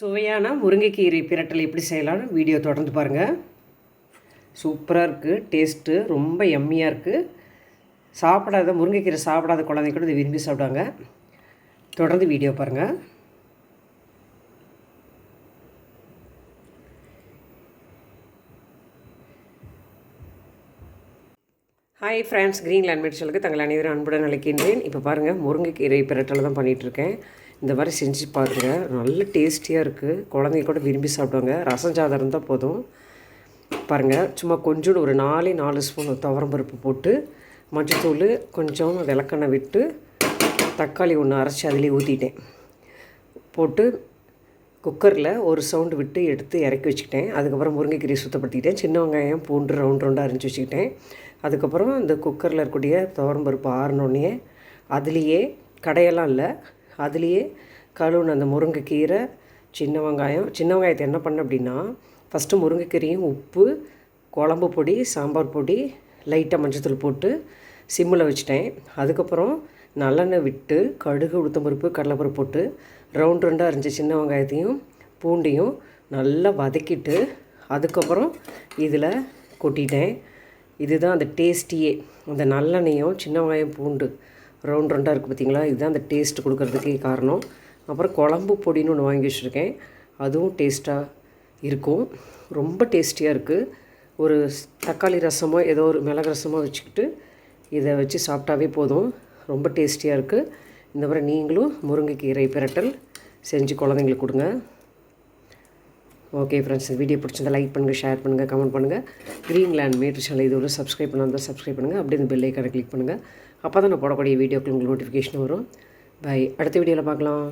சுவையான முருங்கைக்கீரை பிரட்டல் எப்படி செய்யலாம்னு வீடியோ தொடர்ந்து பாருங்கள் சூப்பராக இருக்குது டேஸ்ட்டு ரொம்ப எம்மியாக இருக்குது சாப்பிடாத முருங்கைக்கீரை சாப்பிடாத குழந்தைங்க கூட இதை விரும்பி சாப்பிடுவாங்க. தொடர்ந்து வீடியோ பாருங்கள் ஹாய் ஃப்ரெண்ட்ஸ் க்ரீன் லேண்ட் சொல்லுக்கு தங்கள் அனைவரும் அன்புடன் அழைக்கின்றேன். இப்போ பாருங்கள் முருங்கைக்கீரை பிரட்டல் தான் பண்ணிகிட்ருக்கேன் இந்த மாதிரி செஞ்சு பாருங்கள் நல்ல டேஸ்டியாக இருக்குது குழந்தைங்க கூட விரும்பி சாப்பிடுவாங்க. ரசம் சாதம் இருந்தால் போதும். பாருங்கள் சும்மா கொஞ்சோண்டு ஒரு நாலே நாலு ஸ்பூன் துவரம்பருப்பு போட்டு மஞ்சத்தூள் கொஞ்சம் விளக்கெண்ணெய் விட்டு தக்காளி ஒன்று அரைச்சி அதிலே ஊற்றிட்டேன் போட்டு குக்கரில் ஒரு சவுண்டு விட்டு எடுத்து இறக்கி வச்சுக்கிட்டேன். அதுக்கப்புறம் முருங்கைக்கீரை சுத்தப்படுத்திக்கிட்டேன். சின்ன வெங்காயம் பூண்டு ரவுண்ட் ரவுண்டாக அரிஞ்சு வச்சுக்கிட்டேன். அதுக்கப்புறம் இந்த குக்கரில் இருக்கக்கூடிய துவரம்பருப்பு ஆறினோடனே அதுலேயே கடையெல்லாம் இல்லை. அதுலேயே கழுவுன அந்த முருங்கைக்கீரை சின்ன வெங்காயம். சின்ன வெங்காயத்தை என்ன பண்ணேன் அப்படின்னா ஃபஸ்ட்டு முருங்கைக்கீரையும் உப்பு குழம்பு பொடி சாம்பார் பொடி லைட்டாக மஞ்சத்தூள் போட்டு சிம்மில் வச்சுட்டேன். அதுக்கப்புறம் நல்லெண்ணெய் விட்டு கடுகு உளுத்தம்பருப்பு கடலைப்பருப்பு போட்டு ரவுண்ட் ரவுண்டாக அரிஞ்ச சின்ன வெங்காயத்தையும் பூண்டையும் நல்லா வதக்கிட்டு அதுக்கப்புறம் இதில் கொட்டிட்டேன். இதுதான் அந்த டேஸ்டியே அந்த நல்லெண்ணெயும் சின்ன வெங்காயம் பூண்டு ரவுண்ட் ரவுண்டாக இருக்குது பார்த்தீங்களா இதுதான் அந்த டேஸ்ட் கொடுக்கறதுக்கே காரணம். அப்புறம் குழம்பு பொடின்னு ஒன்று வாங்கி வச்சுருக்கேன். அதுவும் டேஸ்ட்டாக இருக்கும். ரொம்ப டேஸ்டியாக இருக்குது ஒரு தக்காளி ரசமோ ஏதோ ஒரு மிளகு ரசமோ வச்சுக்கிட்டு இதை வச்சு சாப்பிட்டாவே போதும். ரொம்ப டேஸ்டியாக இருக்குது இந்த மாதிரி நீங்களும் முருங்கைக்கீரை பிரட்டல் செஞ்சு குழந்தைங்களுக்கு கொடுங்க. ஓகே ஃப்ரெண்ட்ஸ் இந்த வீடியோ பிடிச்சிருந்தா லைக் பண்ணுங்கள் ஷேர் பண்ணுங்கள் கமெண்ட் பண்ணுங்கள் க்ரீன் லேண்ட் மேட்ரு சேனல் இது ஒரு சப்ஸ்கிரைப் பண்ணால் சப்ஸ்கிரைப் பண்ணுங்கள் அப்படியே இந்த பெல் ஐக்கானை கிளிக் பண்ணுங்கள் அப்போ தான் நான் போடக்கூடிய வீடியோக்கள் உங்களுக்கு நோட்டிஃபிகேஷன் வரும். பை அடுத்த வீடியோவில் பார்க்கலாம்.